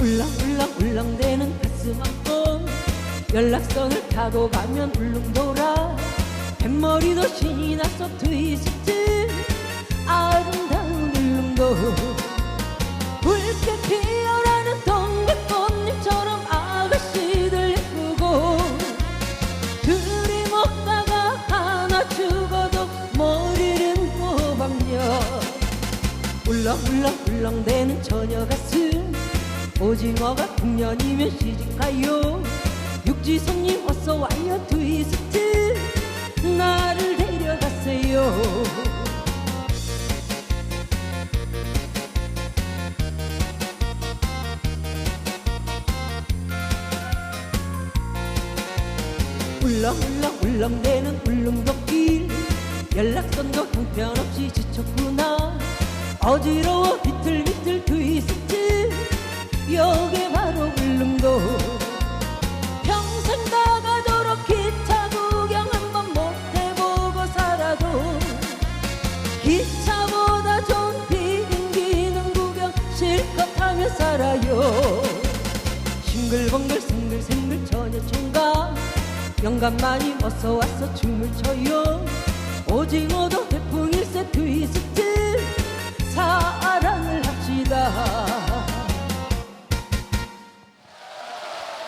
울렁울렁 울렁대는 가슴 안고 연락선을 타고 가면 울릉 돌아 뱃머리도 신이 나서 트위스트 아름다운 울릉도 붉게 피어나는 동백꽃잎처럼 아가씨들 예쁘고 둘이 먹다가 하나 죽어도 머리는 꼬박녀 울렁울렁 울렁대는 처녀 가슴 오징어가 풍년이면 시집가요? 육지손님 어서 와요 트위스트. 나를 데려가세요. 울렁울렁 울렁대는 울릉도길. 연락선도 형편없이 지쳤구나. 어지러워 비틀비틀 여기 바로 울릉도. 평생 다 가도록 기차 구경 한번 못 해보고 살아도 기차보다 좋은 비행기는 구경 실컷 하며 살아요. 싱글벙글 생글생글 처녀 총각. 영감마님 어서 와서 춤을 춰요